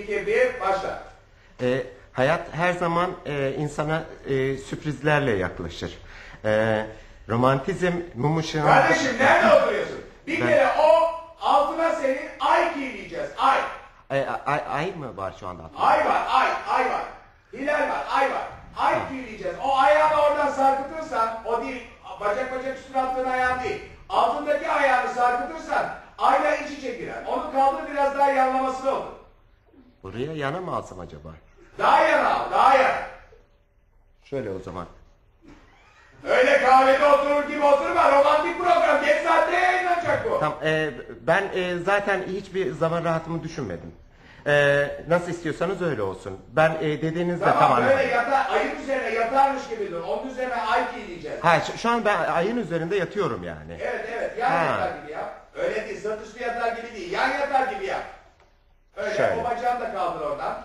2, 1, başla. E, hayat her zaman e, insana e, sürprizlerle yaklaşır. E, romantizm mum ışığında... Kardeşim nerede oturuyorsun? Bir Ben- kere o altına senin ay giyleyeceğiz. Ay. Ay, ay, ay mı var şu anda? Ay var, ay, ay var. Hilal var, ay var. Ay giyleyeceğiz. O ayağını oradan sarkıtırsan, o değil, bacak bacak üstüne attığın ayağın değil. Altındaki ayağını sarkıtırsan, ayla iç içe girer. Onu kaldır biraz daha yanlamasını olur. Buraya yana mı alsam acaba? Daha yana al, daha yana. Şöyle o zaman. Öyle kahvede oturur gibi oturma. Romantik program. Geç saatte yayınlanacak bu. Tamam, e, ben e, zaten hiçbir zaman rahatımı düşünmedim. E, nasıl istiyorsanız öyle olsun. Ben e, dediğinizde Tamam tamam. böyle yata, ayın üzerine yatarmış gibi dur. Onun üzerine ay giyleyeceğiz. Ha, şu, şu an ben ayın üzerinde yatıyorum yani. Evet evet yan Ha. yatar gibi yap. Öyle değil sırt üstü yatar gibi değil. Yan yatar gibi yap. Öyle Şöyle. o bacağını da kaldır oradan.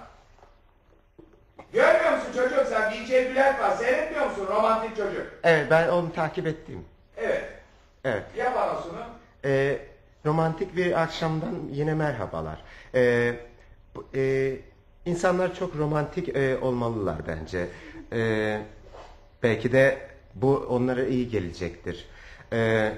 Görmüyor musun çocuğum BJ Bülent var. Seyretmiyor musun romantik çocuk? Evet, ben onu takip ettim. Evet. Evet. Yap anonsunu. E, romantik bir akşamdan yine merhabalar. E, bu- e, insanlar çok romantik e, olmalılar bence. E, belki de bu onlara iyi gelecektir. E,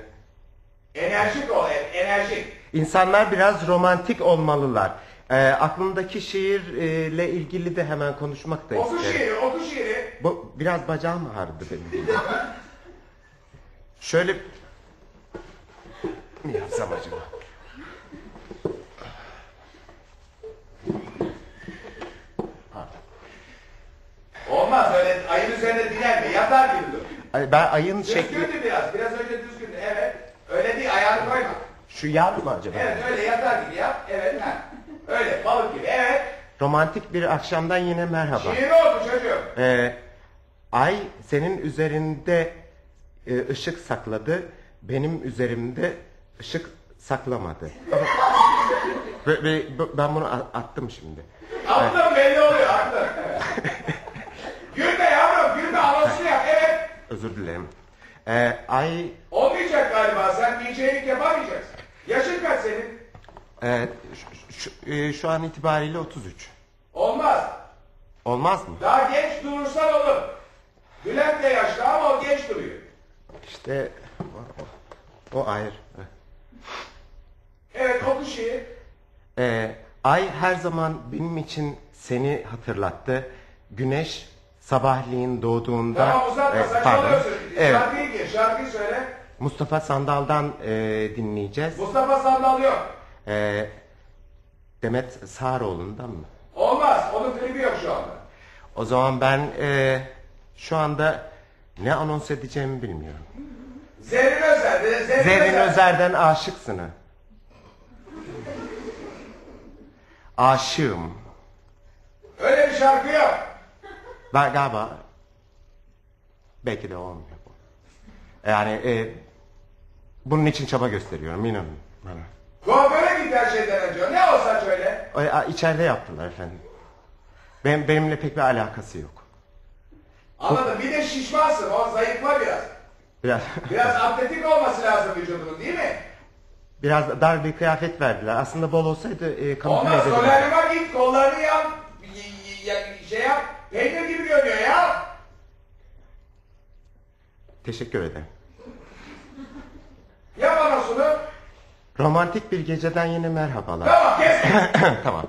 Enerjik ol, enerjik. insanlar biraz romantik olmalılar. E, aklımdaki şiirle ilgili de hemen konuşmak da Oku isterim. şiiri, oku şiiri. Bu biraz bacağım ağrıdı benim. Şöyle mi yapsam acaba? Olmaz öyle ayın üzerinde dilenme. Yatar gibi dur. Ay, Ben ayın şekli Düzgündü biraz. Biraz önce düzgündü. Evet. Öyle değil ayağını koyma. şu yan mı acaba? Evet öyle yatar gibi yap. Evet ha. Öyle balık gibi. Evet. Romantik bir akşamdan yine merhaba. Şiiri oku çocuğum. Ee, ay senin üzerinde e, ışık sakladı, benim üzerimde ışık saklamadı. ve, ve ben bunu attım şimdi. Aklım belli oluyor. Evet. gülme yavrum gülme anonsunu yap. Evet. Özür dilerim. Ee, ay Olmayacak galiba. Sen DJ'lik yapamayacaksın. Yaşın kaç senin? e, şu, şu- e, şu an itibariyle 33. Olmaz. Olmaz mı? Daha genç durursan olur. Bülent de yaşlı ama o genç duruyor. İşte o, o ayrı. Evet oku şiir. Ee, ay her zaman benim için seni hatırlattı. Güneş sabahleyin doğduğunda... Tamam uzatma e, saçmalıyorsun. Evet, Şarkıyı gir. Şarkıyı söyle. Mustafa Sandal'dan e, dinleyeceğiz. Mustafa Sandal yok. E, Demet Sağaroğlu'ndan mı? Olmaz. Onun klibi yok şu anda. O zaman ben e, şu anda ne anons edeceğimi bilmiyorum. Zerrin Özer. de- Zerrin, Zerrin Özer. Özer'den aşıksın. Aşığım. Öyle bir şarkı yok. Ben galiba belki de olmuyor bu. Yani e, bunun için çaba gösteriyorum inanın bana. Kuaföre git her şeyden önce. Ne olsa şöyle. O, a, içeride yaptılar efendim. Benim, benimle pek bir alakası yok. Anladım. Bir de şişmansın. O zayıfla biraz. Biraz Biraz atletik olması lazım vücudunun değil mi? biraz dar bir kıyafet verdiler. Aslında bol olsaydı e, kamufle Olmaz. ederdim. Solaryuma git. Kollarını yan. y- y- y- Şey yap. Peynir gibi görünüyor ya. Teşekkür ederim. Yap anonsunu. Romantik bir geceden yine merhabalar. Tamam kes. tamam.